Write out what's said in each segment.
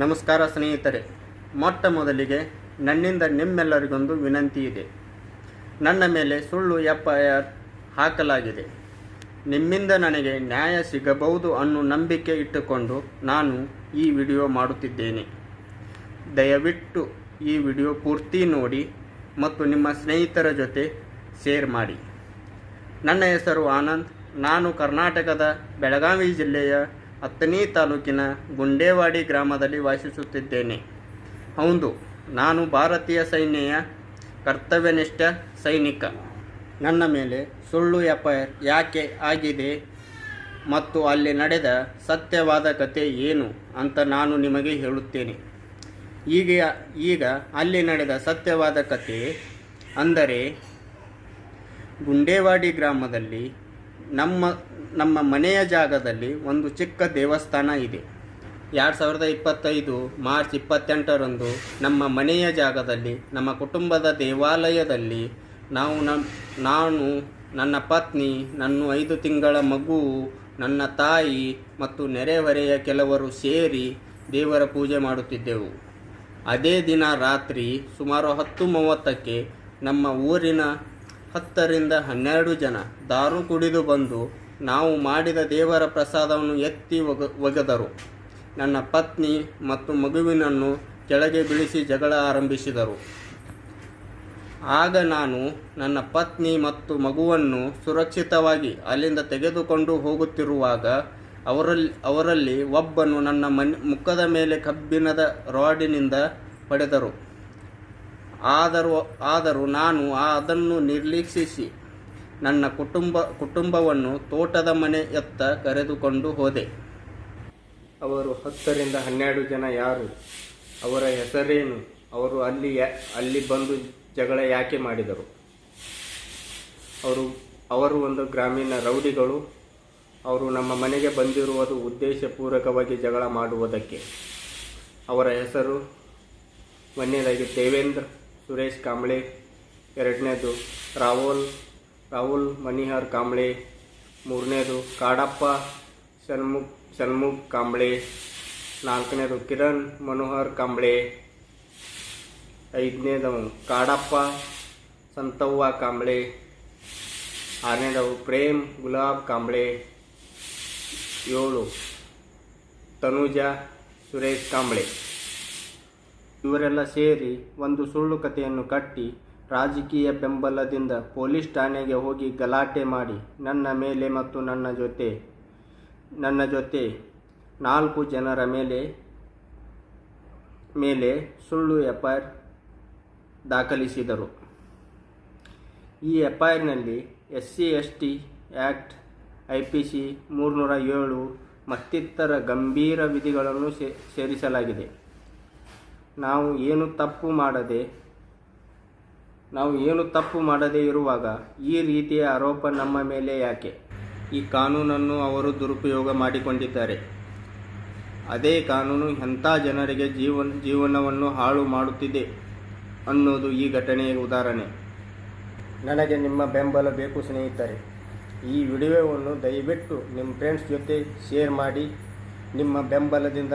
ನಮಸ್ಕಾರ ಸ್ನೇಹಿತರೆ, ಮೊಟ್ಟ ಮೊದಲಿಗೆ ನನ್ನಿಂದ ನಿಮ್ಮೆಲ್ಲರಿಗೊಂದು ವಿನಂತಿ ಇದೆ. ನನ್ನ ಮೇಲೆ ಸುಳ್ಳು ಎಫ್ ಐ ಆರ್ ಹಾಕಲಾಗಿದೆ. ನಿಮ್ಮಿಂದ ನನಗೆ ನ್ಯಾಯ ಸಿಗಬಹುದು ಅನ್ನೋ ನಂಬಿಕೆ ಇಟ್ಟುಕೊಂಡು ನಾನು ಈ ವಿಡಿಯೋ ಮಾಡುತ್ತಿದ್ದೇನೆ. ದಯವಿಟ್ಟು ಈ ವಿಡಿಯೋ ಪೂರ್ತಿ ನೋಡಿ ಮತ್ತು ನಿಮ್ಮ ಸ್ನೇಹಿತರ ಜೊತೆ ಶೇರ್ ಮಾಡಿ. ನನ್ನ ಹೆಸರು ಆನಂದ್. ನಾನು ಕರ್ನಾಟಕದ ಬೆಳಗಾವಿ ಜಿಲ್ಲೆಯ ಹತ್ತನೇ ತಾಲೂಕಿನ ಗುಂಡೇವಾಡಿ ಗ್ರಾಮದಲ್ಲಿ ವಾಸಿಸುತ್ತಿದ್ದೇನೆ. ಹೌದು, ನಾನು ಭಾರತೀಯ ಸೈನ್ಯಯ ಕರ್ತವ್ಯನಿಷ್ಠ ಸೈನಿಕ. ನನ್ನ ಮೇಲೆ ಸುಳ್ಳು ಎಫ್ ಯಾಕೆ ಆಗಿದೆ ಮತ್ತು ಅಲ್ಲಿ ನಡೆದ ಸತ್ಯವಾದ ಕತೆ ಏನು ಅಂತ ನಾನು ನಿಮಗೆ ಹೇಳುತ್ತೇನೆ. ಈಗ ಈಗ ಅಲ್ಲಿ ನಡೆದ ಸತ್ಯವಾದ ಕತೆ ಅಂದರೆ ಗುಂಡೇವಾಡಿ ಗ್ರಾಮದಲ್ಲಿ ನಮ್ಮ ನಮ್ಮ ಮನೆಯ ಜಾಗದಲ್ಲಿ ಒಂದು ಚಿಕ್ಕ ದೇವಸ್ಥಾನ ಇದೆ. ಎರಡು ಸಾವಿರದ ಇಪ್ಪತ್ತೈದು ಮಾರ್ಚ್ ಇಪ್ಪತ್ತೆಂಟರಂದು ನಮ್ಮ ಮನೆಯ ಜಾಗದಲ್ಲಿ, ನಮ್ಮ ಕುಟುಂಬದ ದೇವಾಲಯದಲ್ಲಿ ನಾವು ನಮ್ಮ ನಾನು, ನನ್ನ ಪತ್ನಿ, ನನ್ನ ಐದು ತಿಂಗಳ ಮಗು, ನನ್ನ ತಾಯಿ ಮತ್ತು ನೆರೆಹೊರೆಯ ಕೆಲವರು ಸೇರಿ ದೇವರ ಪೂಜೆ ಮಾಡುತ್ತಿದ್ದೆವು. ಅದೇ ದಿನ ರಾತ್ರಿ ಸುಮಾರು ಹತ್ತು ಮೂವತ್ತಕ್ಕೆ ನಮ್ಮ ಊರಿನ ಹತ್ತರಿಂದ ಹನ್ನೆರಡು ಜನ ದಾರು ಕುಡಿದು ಬಂದು ನಾವು ಮಾಡಿದ ದೇವರ ಪ್ರಸಾದವನ್ನು ಎತ್ತಿ ಒಗ, ಒಗೆದರು. ನನ್ನ ಪತ್ನಿ ಮತ್ತು ಮಗುವಿನನ್ನು ಕೆಳಗೆ ಬೀಳಿಸಿ ಜಗಳ ಆರಂಭಿಸಿದರು. ಆಗ ನಾನು ನನ್ನ ಪತ್ನಿ ಮತ್ತು ಮಗುವನ್ನು ಸುರಕ್ಷಿತವಾಗಿ ಅಲ್ಲಿಂದ ತೆಗೆದುಕೊಂಡು ಹೋಗುತ್ತಿರುವಾಗ ಅವರಲ್ಲಿ ಅವರಲ್ಲಿ ಒಬ್ಬನು ನನ್ನ ಮನೆ, ಮುಖದ ಮೇಲೆ ಕಬ್ಬಿಣದ ರಾಡಿನಿಂದ ಹೊಡೆದರು. ಆದರೂ ಆದರೂ ನಾನು ಅದನ್ನು ನಿರ್ಲಕ್ಷಿಸಿ ನನ್ನ ಕುಟುಂಬ, ಕುಟುಂಬವನ್ನು ತೋಟದ ಮನೆಯತ್ತ ಕರೆದುಕೊಂಡು ಹೋದೆ. ಅವರು ಹತ್ತರಿಂದ ಹನ್ನೆರಡು ಜನ ಯಾರು? ಅವರ ಹೆಸರೇನು? ಅವರು ಅಲ್ಲಿ ಅಲ್ಲಿ ಬಂದು ಜಗಳ ಯಾಕೆ ಮಾಡಿದರು? ಅವರು ಅವರು ಒಂದು ಗ್ರಾಮೀಣ ರೌಡಿಗಳು. ಅವರು ನಮ್ಮ ಮನೆಗೆ ಬಂದಿರುವುದು ಉದ್ದೇಶಪೂರ್ವಕವಾಗಿ ಜಗಳ ಮಾಡುವುದಕ್ಕೆ. ಅವರ ಹೆಸರು ಮನೆಯದಾಗಿ ದೇವೇಂದ್ರ. ಸುರೇಶ್ ಕಾಂಬ್ಳೆ ಎರಡನೇದು ರಾಹುಲ್ ರಾಹುಲ್ ಮಣಿಹರ್ ಕಾಂಬ್ಳೆ ಮೂರನೇದು ಕಾಡಪ್ಪ ಷಣ್ಮುಖ್ ಷಣ್ಮುಖ್ ಕಾಂಬ್ಳೆ ನಾಲ್ಕನೇದು ಕಿರಣ್ ಮನೋಹರ್ ಕಾಂಬ್ಳೆ ಐದನೇದವ ಕಾಡಪ್ಪ ಸಂತವ್ವ ಕಾಂಬ್ಳೆ ಆರನೇದವು ಪ್ರೇಮ್ ಗುಲಾಬ್ ಕಾಂಬ್ಳೆ ಏಳು ತನುಜ ಸುರೇಶ್ ಕಾಂಬ್ಳೆ ಇವರೆಲ್ಲ ಸೇರಿ ಒಂದು ಸುಳ್ಳು ಕಥೆಯನ್ನು ಕಟ್ಟಿ ರಾಜಕೀಯ ಬೆಂಬಲದಿಂದ ಪೊಲೀಸ್ ಠಾಣೆಗೆ ಹೋಗಿ ಗಲಾಟೆ ಮಾಡಿ ನನ್ನ ಮೇಲೆ ಮತ್ತು ನನ್ನ ಜೊತೆ ನನ್ನ ಜೊತೆ ನಾಲ್ಕು ಜನರ ಮೇಲೆ ಮೇಲೆ ಸುಳ್ಳು ಎಫ್ ಐ ಆರ್ ದಾಖಲಿಸಿದರು. ಈ F I ಆರ್ನಲ್ಲಿ S C S T act I P C ಮೂರುನೂರ ಏಳು ಮತ್ತಿತರ ಗಂಭೀರ ವಿಧಿಗಳನ್ನು ಸೇರಿಸಲಾಗಿದೆ. ನಾವು ಏನು ತಪ್ಪು ಮಾಡದೆ, ನಾವು ಏನು ತಪ್ಪು ಮಾಡದೇ ಇರುವಾಗ ಈ ರೀತಿಯ ಆರೋಪ ನಮ್ಮ ಮೇಲೆ ಯಾಕೆ? ಈ ಕಾನೂನನ್ನು ಅವರು ದುರುಪಯೋಗ ಮಾಡಿಕೊಂಡಿದ್ದಾರೆ. ಅದೇ ಕಾನೂನು ಎಂಥ ಜನರಿಗೆ ಜೀವನ ಜೀವನವನ್ನು ಹಾಳು ಮಾಡುತ್ತಿದೆ ಅನ್ನೋದು ಈ ಘಟನೆಯ ಉದಾಹರಣೆ. ನನಗೆ ನಿಮ್ಮ ಬೆಂಬಲ ಬೇಕು ಸ್ನೇಹಿತರೆ. ಈ ವಿಡಿಯೋವನ್ನು ದಯವಿಟ್ಟು ನಿಮ್ಮ ಫ್ರೆಂಡ್ಸ್ ಜೊತೆ ಶೇರ್ ಮಾಡಿ. ನಿಮ್ಮ ಬೆಂಬಲದಿಂದ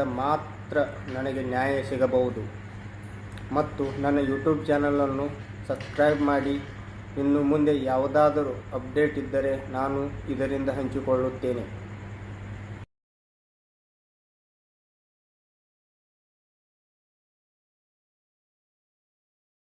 ಮಾತ್ರ ನನಗೆ ನ್ಯಾಯ ಸಿಗಬಹುದು. ಮತ್ತು ನನ್ನ ಯೂಟ್ಯೂಬ್ ಚಾನಲನ್ನು ಸಬ್ಸ್ಕ್ರೈಬ್ ಮಾಡಿ. ಇನ್ನು ಮುಂದೆ ಯಾವುದಾದರೂ ಅಪ್ಡೇಟ್ ಇದ್ದರೆ ನಾನು ಇದರಿಂದ ಹಂಚಿಕೊಳ್ಳುತ್ತೇನೆ.